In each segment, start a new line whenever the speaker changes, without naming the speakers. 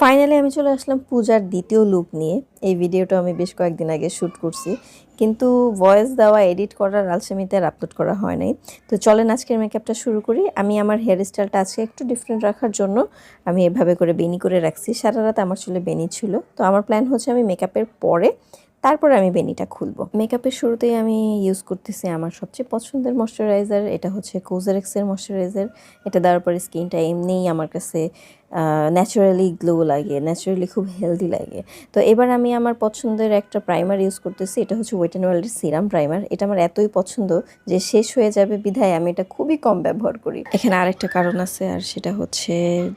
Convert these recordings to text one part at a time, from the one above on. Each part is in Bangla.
ফাইনালি আমি চলে আসলাম পূজার দ্বিতীয় লুক নিয়ে। এই ভিডিওটা আমি বেশ কয়েকদিন আগে শ্যুট করছি। কিন্তু ভয়েস দেওয়া এডিট করার আলসেমিতে আর আপলোড করা হয় নাই। তো চলেন আজকের মেকআপটা শুরু করি। আমি আমার হেয়ার স্টাইলটা আজকে একটু ডিফারেন্ট রাখার জন্য আমি এভাবে করে বেনি করে রাখছি। সারা রাত আমার চুলে বেনি ছিল। তো আমার প্ল্যান হচ্ছে আমি মেকআপের পরে তারপরে আমি বেনিটা খুলবো। মেকআপের শুরুতেই আমি ইউজ করতেছি আমার সবচেয়ে পছন্দের ময়শ্চারাইজার এটা হচ্ছে কোজারেক্সের ময়শ্চারাইজার এটা দেওয়ার পরে স্কিনটা এমনিই আমার কাছে ন্যাচারালি গ্লো লাগে ন্যাচারালি খুব হেলদি লাগে। তো এবার আমি আমার পছন্দের একটা প্রাইমার ইউজ করতেছি, এটা হচ্ছে ওয়েট অ্যান্ড ওয়ার্ল্ডের সিরাম প্রাইমার এটা আমার এতই পছন্দ যে শেষ হয়ে যাবে বিধায় আমি এটা খুবই কম ব্যবহার করি। এখানে আরেকটা কারণ আছে, আর সেটা হচ্ছে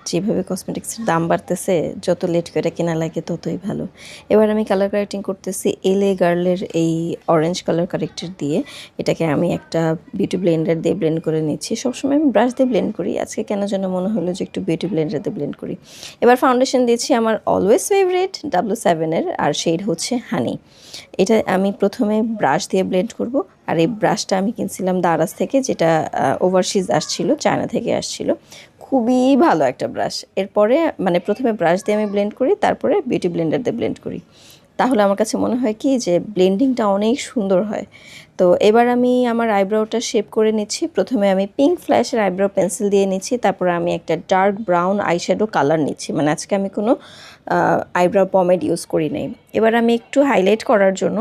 যেভাবে কসমেটিক্সের দাম বাড়তেছে, যত লেট করে কেনা লাগে ততই ভালো। এবার আমি কালার কারেক্টিং করতেছি এলে গার্লের এই অরেঞ্জ কালার কারেক্টার দিয়ে। এটাকে আমি একটা বিউটি ব্লেন্ডার দিয়ে ব্লেন্ড করে নিচ্ছি। সবসময় আমি ব্রাশ দিয়ে ব্লেন্ড করি। আজকে কেন যেন মনে হলো যে একটু বিউটি ব্লেন্ডার দিয়ে ব্লেন্ড করি। এবার ফাউন্ডেশন দিচ্ছি আমার অলওয়েজ ফেভারিট ডাব্লু সেভেনের আর শেড হচ্ছে হানি এটা আমি প্রথমে ব্রাশ দিয়ে ব্লেন্ড করব, আর এই ব্রাশটা আমি কিনছিলাম দারাজ থেকে, যেটা ওভারসিজ আসছিল চায়না থেকে আসছিল। খুবই ভালো একটা ব্রাশ এরপরে মানে প্রথমে ব্রাশ দিয়ে আমি ব্লেন্ড করি, তারপরে বিউটি ব্লেন্ডার দিয়ে ব্লেন্ড করি। তাহলে আমার কাছে মনে হয় কি, যে ব্লেন্ডিংটা অনেক সুন্দর হয়। তো এবার আমি আমার আইব্রাউটা শেপ করে নিচ্ছি। প্রথমে আমি পিঙ্ক ফ্ল্যাশের আইব্রাউ পেন্সিল দিয়ে নিচ্ছি, তারপরে আমি একটা ডার্ক ব্রাউন আইশ্যাডো কালার নিচ্ছি। মানে আজকে আমি কোনো আইব্রাউ পমেড ইউজ করি নাই। এবার আমি একটু হাইলাইট করার জন্য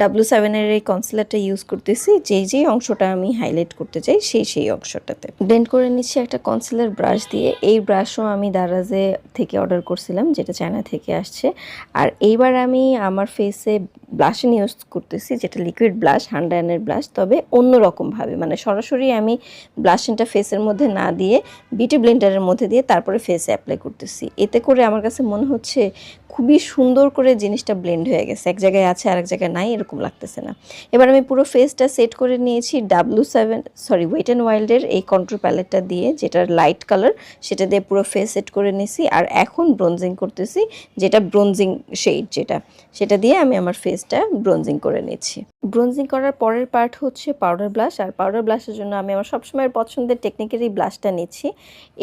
ডাব্লু সেভেনের এই কনসিলারটা ইউজ করতেছি, যেই যেই অংশটা আমি হাইলাইট করতে চাই, সেই সেই অংশটাতে। ব্লেন্ড করে নিচ্ছি একটা কনসিলার ব্রাশ দিয়ে। এই ব্রাশও আমি দারাজে থেকে অর্ডার করছিলাম, যেটা চায়না থেকে আসছে। আর এইবার আমি আমার ফেসে ব্লাশন ইউজ করতেছি, যেটা লিকুইড ব্লাশ হান্ড্রায়নের ব্লাশ, তবে অন্য রকমভাবে। মানে সরাসরি আমি ব্লাশনটা ফেসের মধ্যে না দিয়ে, বিউটি ব্লেন্ডারের মধ্যে দিয়ে তারপরে ফেসে অ্যাপ্লাই করতেছি। এতে করে আমার কাছে মনে হচ্ছে খুবই সুন্দর করে জিনিসটা ব্লেন্ড হয়ে গেছে। এক জায়গায় আছে আর এক জায়গায় নাই, এরকম লাগতেছে না। এবার আমি পুরো ফেসটা সেট করে নিয়েছি W seven sorry wet and ওয়াইল্ডের এই কন্ট্রোল প্যালেটটা দিয়ে, যেটার লাইট কালার সেটা দিয়ে পুরো ফেস সেট করে নিয়েছি। আর এখন ব্রোনজিং করতেছি, যেটা ব্রোনজিং শেড যেটা, সেটা দিয়ে আমি আমার ফেসটা ব্রোনজিং করে নিচ্ছি ব্রোনজিং করার পরের পার্ট হচ্ছে পাউডার ব্লাশ আর পাউডার ব্লাশের জন্য আমি আমার সবসময়ের পছন্দের টেকনিকের এই ব্লাশটা নিচ্ছি।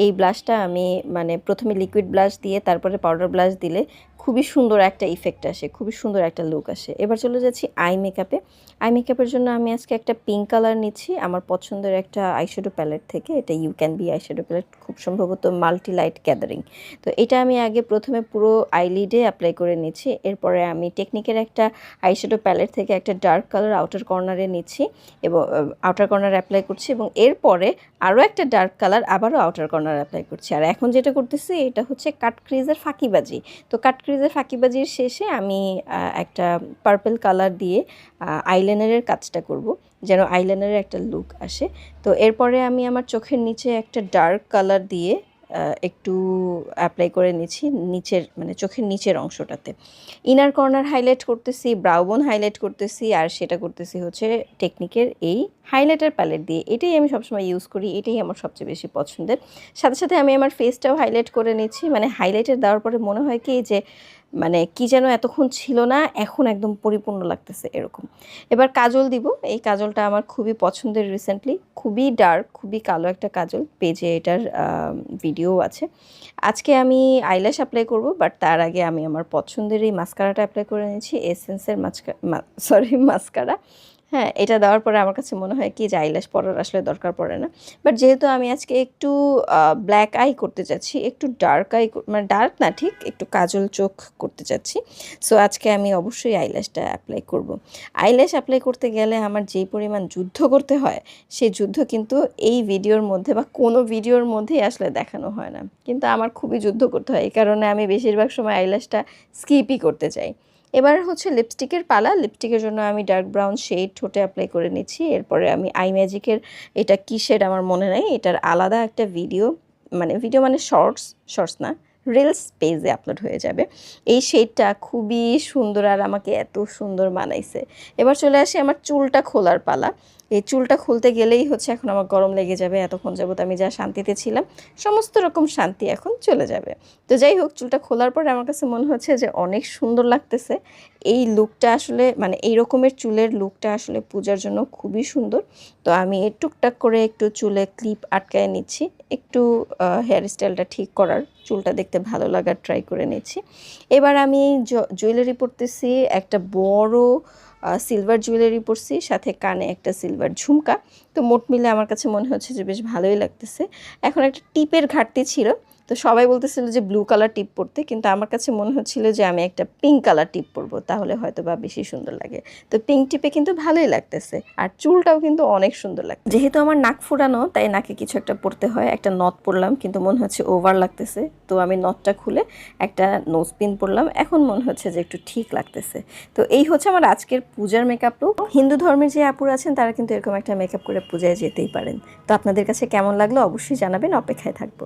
এই ব্লাশটা আমি মানে প্রথমে লিকুইড ব্লাশ দিয়ে, তারপরে পাউডার ব্লাশ দিলে খুবই সুন্দর একটা ইফেক্ট আসে, খুবই সুন্দর একটা লুক আসে। এবার চলে যাচ্ছি আই মেকআপে আই মেকআপের জন্য আমি আজকে একটা পিঙ্ক কালার নিচ্ছি। আমার পছন্দের একটা আইশ্যাডো প্যালেট থেকে। এটা you can be eyeshadow palette খুব সম্ভবত মাল্টি লাইট গ্যাদারিং তো এটা আমি আগে প্রথমে পুরো আইলিডে অ্যাপ্লাই করে নিচ্ছি। এরপরে আমি টেকনিকের একটা আইশ্যাডো প্যালেট থেকে একটা ডার্ক কালার আউটার কর্নারে নিচ্ছি এবং আউটার কর্নার অ্যাপ্লাই করছি এবং এরপরে আরও একটা ডার্ক কালার আবারও আউটার কর্নার অ্যাপ্লাই করছি। আর এখন যেটা করতেছি, এটা হচ্ছে কাট ক্রিজের ফাঁকিবাজি। তো কাট ক্রিজের ফাঁকিবাজির শেষে আমি একটা পার্পল কালার দিয়ে আইলাইনারের কাজটা করব, যেন আইলাইনারের একটা লুক আসে। তো এরপরে আমি আমার চোখের নিচে একটা ডার্ক কালার দিয়ে একটু অ্যাপ্লাই করে নিচ্ছি নিচের মানে চোখের নিচের অংশটাতে। ইনার কর্নার হাইলাইট করতেছি ব্রাউবন হাইলাইট করতেছি, আর সেটা করতেছি হচ্ছে টেকনিকের এই হাইলাইটার প্যালেট দিয়ে। এটাই আমি সবসময় ইউজ করি, এটাই আমার সবচেয়ে বেশি পছন্দের। সাথে সাথে আমি আমার ফেসটাও হাইলাইট করে নিচ্ছি। মানে হাইলাইটার দেওয়ার পরে মনে হয় কি যে মানে কি যেন এতক্ষণ ছিল না, এখন একদম পরিপূর্ণ লাগতেছে এরকম। এবার কাজল দিব। এই কাজলটা আমার খুবই পছন্দের রিসেন্টলি খুবই ডার্ক খুবই কালো একটা কাজল পেজে এটার ভিডিও আছে। আজকে আমি আইল্যাশ অ্যাপ্লাই করব বাট তার আগে আমি আমার পছন্দের এই মাস্কারাটা অ্যাপ্লাই করে নিয়েছি এসেন্সের মাস্কা সরি মাস্কারা হ্যাঁ এটা দেওয়ার পরে আমার কাছে মনে হয় কি যে আইল্যাশ পরার আসলে দরকার পড়ে না। বাট যেহেতু আমি আজকে একটু ব্ল্যাক আই করতে চাচ্ছি একটু ডার্ক আই মানে ডার্ক না, ঠিক একটু কাজল চোখ করতে চাচ্ছি সো আজকে আমি অবশ্যই আইল্যাশটা অ্যাপ্লাই করব। আইল্যাশ অ্যাপ্লাই করতে গেলে আমার যেই পরিমাণ যুদ্ধ করতে হয়, সেই যুদ্ধ কিন্তু এই ভিডিওর মধ্যে বা কোনো ভিডিওর মধ্যেই আসলে দেখানো হয় না। কিন্তু আমার খুবই যুদ্ধ করতে হয়, এই কারণে আমি বেশিরভাগ সময় আইল্যাশটা স্কিপই করতে চাই এবার হচ্ছে লিপস্টিকের পালা। লিপস্টিকের জন্য আমি ডার্ক ব্রাউন শেড ঠোঁটে অ্যাপ্লাই করে নিচ্ছি। এরপরে আমি আই ম্যাজিকের এটা কী শেড আমার মনে নেই, এটার আলাদা একটা ভিডিও মানে ভিডিও মানে শর্টস শর্টস না রিলস পেজে আপলোড হয়ে যাবে। এই শেডটা খুবই সুন্দর আর আমাকে এত সুন্দর মানাইছে এবার চলে আসি আমার চুলটা খোলার পালা। এই চুলটা খুলতে গেলেই হচ্ছে এখন আমার গরম লেগে যাবে, এতক্ষণ যাবত আমি যা শান্তিতে ছিলাম, সমস্ত রকম শান্তি এখন চলে যাবে। তো যাই হোক, চুলটা খোলার পরে আমার কাছে মনে হচ্ছে যে অনেক সুন্দর লাগতেছে। এই লুকটা আসলে মানে এই রকমের চুলের লুকটা আসলে পূজার জন্য খুবই সুন্দর। তো আমি টুকটাক করে একটু চুলে ক্লিপ আটকায় নিচ্ছি, একটু হেয়ার স্টাইলটা ঠিক করার, চুলটা দেখতে ভালো লাগার ট্রাই করে নিচ্ছি। এবার আমি জুয়েলারি পরতেছি একটা বড় সিলভার জুয়েলারি পরছি, সাথে কানে একটা সিলভার ঝুমকা। তো মোট মিলে আমার কাছে মনে হচ্ছে যে বেশ ভালোই লাগতেছে। এখন একটা টিপের ঘাটতি ছিল। তো সবাই বলতেছিল যে ব্লু কালার টিপ পরতে, কিন্তু আমার কাছে মনে হচ্ছিল যে আমি একটা পিঙ্ক কালার টিপ পরবো, তাহলে হয়তো বা বেশি সুন্দর লাগে। তো পিঙ্ক টিপে কিন্তু ভালোই লাগতেছে, আর চুলটাও কিন্তু অনেক সুন্দর লাগে যেহেতু আমার নাক ফুরানো, তাই নাকে কিছু একটা পরতে হয়, একটা নথ পরলাম, কিন্তু মনে হচ্ছে ওভার লাগতেছে। তো আমি নথটা খুলে একটা নোজ পিন পরলাম, এখন মনে হচ্ছে যে একটু ঠিক লাগতেছে। তো এই হচ্ছে আমার আজকের পূজার মেকআপ লুক হিন্দু ধর্মের যে আপুর আছেন, তারা কিন্তু এরকম একটা মেকআপ করে পূজায় যেতেই পারেন। তো আপনাদের কাছে কেমন লাগল অবশ্যই জানাবেন, অপেক্ষায় থাকব।